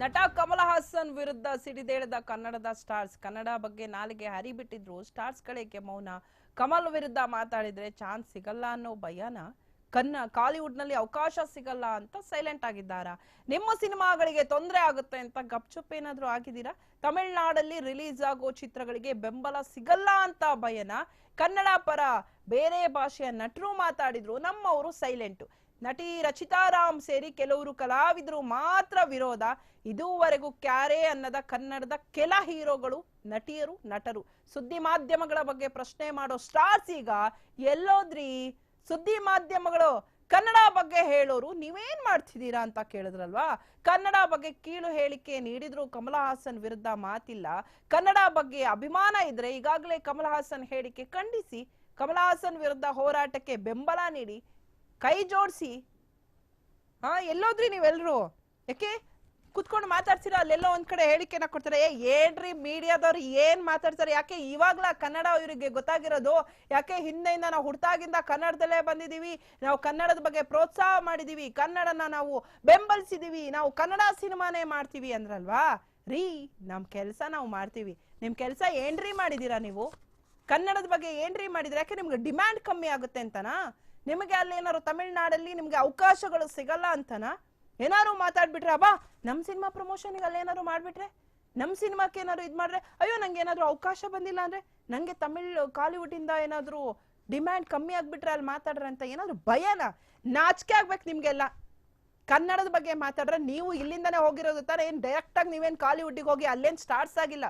ನಟ ಕಮಲ ಹಾಸನ್ ವಿರುದ್ಧ ಸಿಡಿದೇಳಿದ ಕನ್ನಡದ ಸ್ಟಾರ್ಸ್. ಕನ್ನಡ ಬಗ್ಗೆ ನಾಲಿಗೆ ಹರಿಬಿಟ್ಟಿದ್ರು. ಸ್ಟಾರ್ಸ್ಗಳಿಗೆ ಮೌನ. ಕಮಲ್ ವಿರುದ್ಧ ಮಾತಾಡಿದ್ರೆ ಚಾನ್ಸ್ ಸಿಗಲ್ಲ ಅನ್ನೋ ಭಯನ. ಕನ್ನ ಕಾಲಿವುಡ್ನಲ್ಲಿ ಅವಕಾಶ ಸಿಗಲ್ಲ ಅಂತ ಸೈಲೆಂಟ್ ಆಗಿದ್ದಾರಾ. ನಿಮ್ಮ ಸಿನಿಮಾಗಳಿಗೆ ತೊಂದರೆ ಆಗುತ್ತೆ ಅಂತ ಗಪ್ಚುಪ್ ಏನಾದ್ರೂ ಆಗಿದ್ದೀರಾ? ತಮಿಳ್ನಾಡಲ್ಲಿ ರಿಲೀಸ್ ಆಗೋ ಚಿತ್ರಗಳಿಗೆ ಬೆಂಬಲ ಸಿಗಲ್ಲ ಅಂತ ಭಯನ. ಕನ್ನಡ ಪರ ಬೇರೆ ಭಾಷೆಯ ನಟರು ಮಾತಾಡಿದ್ರು. ನಮ್ಮವರು ಸೈಲೆಂಟು. ನಟಿ ರಚಿತಾ ರಾಮ್ ಸೇರಿ ಕೆಲವರು ಕಲಾವಿದರು ಮಾತ್ರ ವಿರೋಧ. ಇದುವರೆಗೂ ಕ್ಯಾರೆ ಅನ್ನದ ಕನ್ನಡದ ಕೆಲ ಹೀರೋಗಳು, ನಟಿಯರು, ನಟರು. ಸುದ್ದಿ ಮಾಧ್ಯಮಗಳ ಬಗ್ಗೆ ಪ್ರಶ್ನೆ ಮಾಡೋ ಸ್ಟಾರ್ಸ್ ಈಗ ಎಲ್ಲೋದ್ರಿ? ಸುದ್ದಿ ಮಾಧ್ಯಮಗಳು, ಕನ್ನಡ ಬಗ್ಗೆ ಹೇಳೋರು ನೀವೇನ್ ಮಾಡ್ತಿದ್ದೀರಾ ಅಂತ ಕೇಳಿದ್ರಲ್ವಾ? ಕನ್ನಡ ಬಗ್ಗೆ ಕೀಳು ಹೇಳಿಕೆ ನೀಡಿದ್ರು ಕಮಲ ಹಾಸನ್ ವಿರುದ್ಧ ಮಾತಿಲ್ಲ. ಕನ್ನಡ ಬಗ್ಗೆ ಅಭಿಮಾನ ಇದ್ರೆ ಈಗಾಗಲೇ ಕಮಲ ಹಾಸನ್ ಹೇಳಿಕೆ ಖಂಡಿಸಿ, ಕಮಲ ಹಾಸನ್ ವಿರುದ್ಧ ಹೋರಾಟಕ್ಕೆ ಬೆಂಬಲ ನೀಡಿ ಕೈ ಜೋಡಿಸಿ. ಹಾ, ಎಲ್ಲೋದ್ರಿ ನೀವೆಲ್ಲರೂ ಯಾಕೆ? ಕುತ್ಕೊಂಡು ಮಾತಾಡ್ತೀರ ಅಲ್ಲೆಲ್ಲೋ ಒಂದ್ ಕಡೆ ಹೇಳಿಕೆನ ಕೊಡ್ತಾರೆ. ಏ, ಏನ್ರಿ ಮೀಡಿಯಾದವ್ರು ಏನ್ ಮಾತಾಡ್ತಾರೆ? ಯಾಕೆ ಇವಾಗ್ಲ ಕನ್ನಡ ಇವರಿಗೆ ಗೊತ್ತಾಗಿರೋದು? ಯಾಕೆ ಹಿಂದೆಯಿಂದ ನಾವು ಹುಡ್ತಾಗಿಂದ ಕನ್ನಡದಲ್ಲೇ ಬಂದಿದೀವಿ ನಾವು ಕನ್ನಡದ ಬಗ್ಗೆ ಪ್ರೋತ್ಸಾಹ ಮಾಡಿದೀವಿ ಕನ್ನಡನ ನಾವು ಬೆಂಬಲಿಸಿದೀವಿ ನಾವು ಕನ್ನಡ ಸಿನಿಮಾನೇ ಮಾಡ್ತೀವಿ ಅಂದ್ರಲ್ವಾ? ರೀ, ನಮ್ ಕೆಲಸ ನಾವು ಮಾಡ್ತೀವಿ. ನಿಮ್ ಕೆಲಸ ಏನ್ರಿ ಮಾಡಿದೀರಾ ನೀವು? ಕನ್ನಡದ ಬಗ್ಗೆ ಏನ್ರಿ ಮಾಡಿದ್ರೆ? ಯಾಕೆ ನಿಮ್ಗೆ ಡಿಮ್ಯಾಂಡ್ ಕಮ್ಮಿ ಆಗುತ್ತೆ ಅಂತನಾ? ನಿಮಗೆ ಅಲ್ಲಿ ಏನಾರು ತಮಿಳ್ನಾಡಲ್ಲಿ ನಿಮಗೆ ಅವಕಾಶಗಳು ಸಿಗಲ್ಲ ಅಂತನ? ಏನಾದ್ರು ಮಾತಾಡ್ಬಿಟ್ರೆ, ಅಬ್ಬಾ ನಮ್ಮ ಸಿನಿಮಾ ಪ್ರಮೋಷನ್ಗೆ ಅಲ್ಲಿ ಏನಾದ್ರು ಮಾಡ್ಬಿಟ್ರೆ? ನಮ್ಮ ಸಿನಿಮಾಕ್ಕೆ ಏನಾದ್ರು ಇದು ಮಾಡ್ರೆ? ಅಯ್ಯೋ, ನಂಗೆ ಏನಾದ್ರು ಅವಕಾಶ ಬಂದಿಲ್ಲ ಅಂದ್ರೆ? ನನಗೆ ತಮಿಳ್ ಕಾಲಿವುಡ್ ಇಂದ ಏನಾದ್ರು ಡಿಮ್ಯಾಂಡ್ ಕಮ್ಮಿ ಆಗ್ಬಿಟ್ರೆ ಅಲ್ಲಿ ಮಾತಾಡ್ರೆ ಅಂತ ಏನಾದರೂ ಭಯನ? ನಾಚಿಕೆ ಆಗ್ಬೇಕು ನಿಮಗೆಲ್ಲ. ಕನ್ನಡದ ಬಗ್ಗೆ ಮಾತಾಡ್ರೆ, ನೀವು ಇಲ್ಲಿಂದನೇ ಹೋಗಿರೋದು ತಾನೇ? ಏನು ಡೈರೆಕ್ಟ್ ಆಗಿ ಕಾಲಿವುಡ್ಡಿಗೆ ಹೋಗಿ ಅಲ್ಲೇನ್ ಸ್ಟಾರ್ಟ್ಸ್ ಆಗಿಲ್ಲ?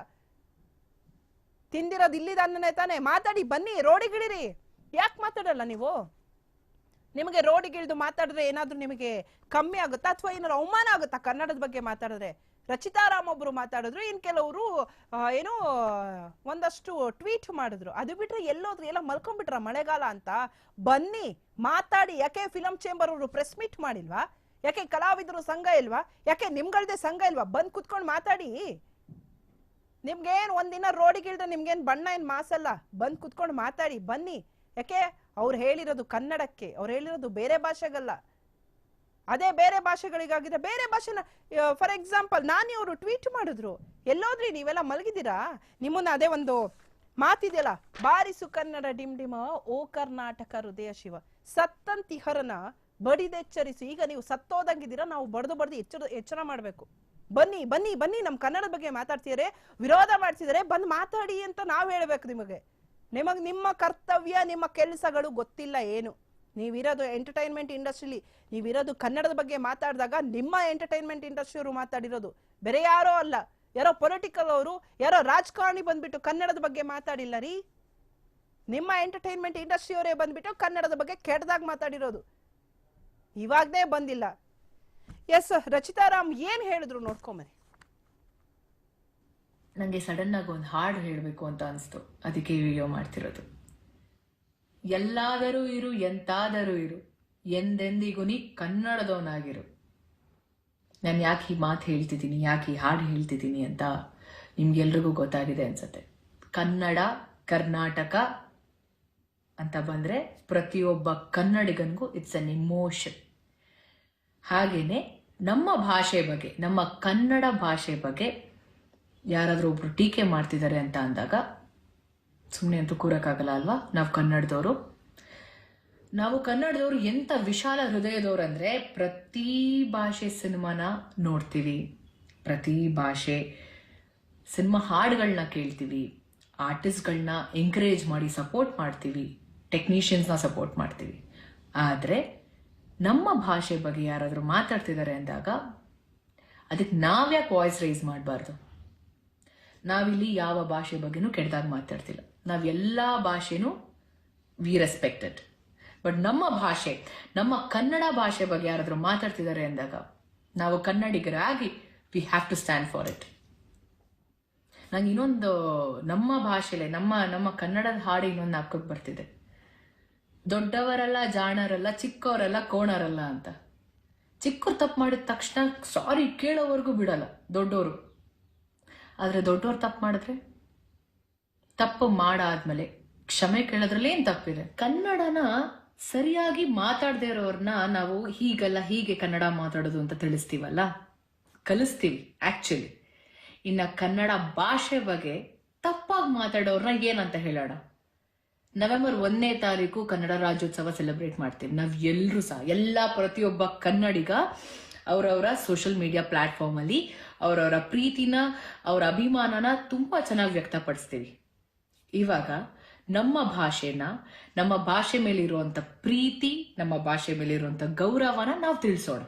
ತಿಂದಿರೋದು ಇಲ್ಲಿದ ಅನ್ನನೇ ತಾನೇ? ಮಾತಾಡಿ ಬನ್ನಿ ರೋಡಿಗಿಳಿರಿ ಯಾಕೆ ಮಾತಾಡಲ್ಲ ನೀವು? ನಿಮಗೆ ರೋಡಿಗಿಳ್ದು ಮಾತಾಡಿದ್ರೆ ಏನಾದರೂ ನಿಮಗೆ ಕಮ್ಮಿ ಆಗುತ್ತಾ? ಅಥವಾ ಏನಾದ್ರು ಅವಮಾನ ಆಗುತ್ತಾ? ಕನ್ನಡದ ಬಗ್ಗೆ ಮಾತಾಡಿದ್ರೆ? ರಚಿತಾರಾಮ್ ಒಬ್ರು ಮಾತಾಡಿದ್ರು, ಇನ್ ಕೆಲವರು ಏನು ಏನೋ, ಒಂದಷ್ಟು ಟ್ವೀಟ್ ಮಾಡಿದ್ರು. ಅದು ಬಿಟ್ರೆ ಎಲ್ಲೋದ್ರು ಎಲ್ಲ ಮಲ್ಕೊಂಡ್ಬಿಟ್ರ ಮಳೆಗಾಲ ಅಂತ? ಬನ್ನಿ, ಮಾತಾಡಿ. ಯಾಕೆ ಫಿಲಂ ಚೇಂಬರ್ ಅವರು ಪ್ರೆಸ್ ಮೀಟ್ ಮಾಡಿಲ್ವಾ? ಯಾಕೆ ಕಲಾವಿದರು ಸಂಘ ಇಲ್ವಾ? ಯಾಕೆ ನಿಮ್ಗಳದೇ ಸಂಘ ಇಲ್ವಾ? ಬಂದ್ ಕುತ್ಕೊಂಡು ಮಾತಾಡಿ. ನಿಮ್ಗೇನ್ ಒಂದಿನ ರೋಡಿಗಿಳ್ದ ನಿಮ್ಗೇನ್ ಬಣ್ಣ ಏನ್ ಮಾಸಲ್ಲ? ಬಂದ್ ಕುತ್ಕೊಂಡು ಮಾತಾಡಿ, ಬನ್ನಿ. ಯಾಕೆ ಅವ್ರು ಹೇಳಿರೋದು ಕನ್ನಡಕ್ಕೆ, ಅವ್ರು ಹೇಳಿರೋದು ಬೇರೆ ಭಾಷೆಗಲ್ಲ. ಅದೇ ಬೇರೆ ಭಾಷೆಗಳಿಗಾಗಿದ್ರೆ ಬೇರೆ ಭಾಷೆನ ಫಾರ್ ಎಕ್ಸಾಂಪಲ್ ನಾನಿ ಅವರು ಟ್ವೀಟ್ ಮಾಡಿದ್ರು, ಎಲ್ಲೋದ್ರಿ ನೀವೆಲ್ಲ ಮಲಗಿದ್ದೀರಾ? ನಿಮ್ಮನ್ನ ಅದೇ ಒಂದು ಮಾತಿದೆಯಲ್ಲ, ಬಾರಿಸು ಕನ್ನಡ ಡಿಮ್ ಡಿಮ, ಓ ಕರ್ನಾಟಕ ಹೃದಯ ಶಿವ. ಸತ್ತಂತಿಹರನ ಬಡಿದೆಚ್ಚರಿಸಿ. ಈಗ ನೀವು ಸತ್ತೋದಂಗಿದ್ದೀರಾ, ನಾವು ಬಡ್ದು ಬಡ್ದು ಎಚ್ಚರ ಎಚ್ಚರ ಮಾಡ್ಬೇಕು. ಬನ್ನಿ ಬನ್ನಿ ಬನ್ನಿ, ನಮ್ ಕನ್ನಡದ ಬಗ್ಗೆ ಮಾತಾಡ್ತಿದಾರೆ, ವಿರೋಧ ಮಾಡ್ತಿದಾರೆ, ಬಂದ್ ಮಾತಾಡಿ ಅಂತ ನಾವ್ ಹೇಳ್ಬೇಕು ನಿಮಗೆ. ನಿಮಗ್ ನಿಮ್ಮ ಕರ್ತವ್ಯ, ನಿಮ್ಮ ಕೆಲಸಗಳು ಗೊತ್ತಿಲ್ಲ ಏನು. ನೀವಿರೋದು ಎಂಟರ್ಟೈನ್ಮೆಂಟ್ ಇಂಡಸ್ಟ್ರಿಲಿ ನೀವಿರೋದು ಕನ್ನಡದ ಬಗ್ಗೆ ಮಾತಾಡಿದಾಗ ನಿಮ್ಮ ಎಂಟರ್ಟೈನ್ಮೆಂಟ್ ಇಂಡಸ್ಟ್ರಿಯವರು ಮಾತಾಡಿರೋದು. ಬೇರೆ ಯಾರೋ ಅಲ್ಲ. ಯಾರೋ ಪೊಲಿಟಿಕಲ್ ಅವರು, ಯಾರೋ ರಾಜಕಾರಣಿ ಬಂದ್ಬಿಟ್ಟು ಕನ್ನಡದ ಬಗ್ಗೆ ಮಾತಾಡಿಲ್ಲ ರೀ. ನಿಮ್ಮ ಎಂಟರ್ಟೈನ್ಮೆಂಟ್ ಇಂಡಸ್ಟ್ರಿಯವರೇ ಬಂದ್ಬಿಟ್ಟು ಕನ್ನಡದ ಬಗ್ಗೆ ಕೆಟ್ಟದಾಗ ಮಾತಾಡಿರೋದು. ಇವಾಗದೇ ಬಂದಿಲ್ಲ. ಎಸ್ ರಚಿತಾರಾಮ್ ಏನು ಹೇಳಿದ್ರು ನೋಡ್ಕೊಂಬರಿ ನನಗೆ ಆಗಿ ಒಂದು ಹಾಡು ಹೇಳಬೇಕು ಅಂತ ಅನಿಸ್ತು. ಅದಕ್ಕೆ ವಿಡಿಯೋ ಮಾಡ್ತಿರೋದು. ಎಲ್ಲಾದರೂ ಇರು, ಎಂತಾದರೂ ಇರು. ಎಂದೆಂದಿಗೂ ನೀ ಕನ್ನಡದವನಾಗಿರು. ನಾನು ಯಾಕೆ ಈ ಮಾತು ಹೇಳ್ತಿದ್ದೀನಿ, ಯಾಕೆ ಈ ಹಾಡು ಹೇಳ್ತಿದ್ದೀನಿ ಅಂತ ನಿಮ್ಗೆಲ್ರಿಗೂ ಗೊತ್ತಾಗಿದೆ ಅನ್ಸತ್ತೆ. ಕನ್ನಡ, ಕರ್ನಾಟಕ ಅಂತ ಬಂದ್ರೆ ಪ್ರತಿಯೊಬ್ಬ ಕನ್ನಡಿಗನಿಗೂ ಇಟ್ಸ್ ಅನ್ ಇಮೋಷನ್ ಹಾಗೆಯೇ ನಮ್ಮ ಭಾಷೆ ಬಗ್ಗೆ, ನಮ್ಮ ಕನ್ನಡ ಭಾಷೆ ಬಗ್ಗೆ ಯಾರಾದರೂ ಒಬ್ರು ಟೀಕೆ ಮಾಡ್ತಿದ್ದಾರೆ ಅಂತ ಅಂದಾಗ ಸುಮ್ಮನೆ ಅಂತೂ ಕೂರಕ್ಕಾಗಲ್ಲ ಅಲ್ವಾ? ನಾವು ಕನ್ನಡದವರು. ನಾವು ಕನ್ನಡದವರು ಎಂಥ ವಿಶಾಲ ಹೃದಯದವ್ರು ಅಂದರೆ ಪ್ರತಿ ಭಾಷೆ ಸಿನಿಮಾನ ನೋಡ್ತೀವಿ. ಪ್ರತಿ ಭಾಷೆ ಸಿನಿಮಾ ಹಾಡುಗಳನ್ನ ಕೇಳ್ತೀವಿ. ಆರ್ಟಿಸ್ಟ್ಗಳನ್ನ ಎಂಕರೇಜ್ ಮಾಡಿ ಸಪೋರ್ಟ್ ಮಾಡ್ತೀವಿ. ಟೆಕ್ನಿಷಿಯನ್ಸ್ನ ಸಪೋರ್ಟ್ ಮಾಡ್ತೀವಿ. ಆದರೆ ನಮ್ಮ ಭಾಷೆ ಬಗ್ಗೆ ಯಾರಾದರೂ ಮಾತಾಡ್ತಿದ್ದಾರೆ ಅಂದಾಗ, ಅದಕ್ಕೆ ನಾವ್ಯಾಕೆ ವಾಯ್ಸ್ ರೈಸ್ ಮಾಡಬಾರ್ದು? ನಾವಿಲ್ಲಿ ಯಾವ ಭಾಷೆ ಬಗ್ಗೆನೂ ಕೆಟ್ಟದಾಗಿ ಮಾತಾಡ್ತಿಲ್ಲ. ನಾವೆಲ್ಲ ಭಾಷೆನೂ ವಿ ರೆಸ್ಪೆಕ್ಟೆಡ್ ಬಟ್ ನಮ್ಮ ಭಾಷೆ, ನಮ್ಮ ಕನ್ನಡ ಭಾಷೆ ಬಗ್ಗೆ ಯಾರಾದರೂ ಮಾತಾಡ್ತಿದ್ದಾರೆ ಅಂದಾಗ, ನಾವು ಕನ್ನಡಿಗರಾಗಿ we have to stand for it ನಂಗೆ ಇನ್ನೊಂದು ನಮ್ಮ ಭಾಷೆಲೆ, ನಮ್ಮ ನಮ್ಮ ಕನ್ನಡದ ಹಾಡು ಇನ್ನೊಂದು ಹಾಕೋಕೆ ಬರ್ತಿದೆ. ದೊಡ್ಡವರಲ್ಲ, ಜಾಣರಲ್ಲ, ಚಿಕ್ಕವರಲ್ಲ, ಕೋಣರಲ್ಲ ಅಂತ. ಚಿಕ್ಕವ್ರು ತಪ್ಪು ಮಾಡಿದ ತಕ್ಷಣ ಸಾರಿ ಕೇಳೋವರೆಗೂ ಬಿಡಲ್ಲ ದೊಡ್ಡವರು ಆದರೆ ದೊಡ್ಡವ್ರು ತಪ್ಪು ಮಾಡಿದ್ರೆ? ತಪ್ಪು ಮಾಡಾದ್ಮೇಲೆ, ಕ್ಷಮೆ ಕೇಳೋದ್ರಲ್ಲಿ ಏನ್ ತಪ್ಪಿದೆ? ಕನ್ನಡನ ಸರಿಯಾಗಿ ಮಾತಾಡದೇ ಇರೋರ್ನ ನಾವು ಹೀಗಲ್ಲ ಹೀಗೆ ಕನ್ನಡ ಮಾತಾಡೋದು ಅಂತ ತಿಳಿಸ್ತೀವಲ್ಲ? ಕಲಿಸ್ತೀವಿ ಆಕ್ಚುಲಿ ಇನ್ನ ಕನ್ನಡ ಭಾಷೆ ಬಗ್ಗೆ ತಪ್ಪಾಗಿ ಮಾತಾಡೋರ್ನ ಏನಂತ ಹೇಳೋಣ? ನವೆಂಬರ್ ಒಂದನೇ ತಾರೀಕು ಕನ್ನಡ ರಾಜ್ಯೋತ್ಸವ ಸೆಲೆಬ್ರೇಟ್ ಮಾಡ್ತೀವಿ. ನಾವ್ ಎಲ್ಲರೂ ಸಹ, ಎಲ್ಲ ಪ್ರತಿಯೊಬ್ಬ ಕನ್ನಡಿಗ ಅವರವರ ಸೋಷಿಯಲ್ ಮೀಡಿಯಾ ಪ್ಲಾಟ್ಫಾರ್ಮ್ ಅಲ್ಲಿ ಅವರವರ ಪ್ರೀತಿನ, ಅವರ ಅಭಿಮಾನನ ತುಂಬಾ ಚೆನ್ನಾಗಿ ವ್ಯಕ್ತಪಡಿಸ್ತೀವಿ. ಇವಾಗ ನಮ್ಮ ಭಾಷೆನ, ನಮ್ಮ ಭಾಷೆ ಮೇಲಿರುವಂತ ಪ್ರೀತಿ, ನಮ್ಮ ಭಾಷೆ ಮೇಲಿರುವಂತ ಗೌರವನ ನಾವು ತಿಳಿಸೋಣ.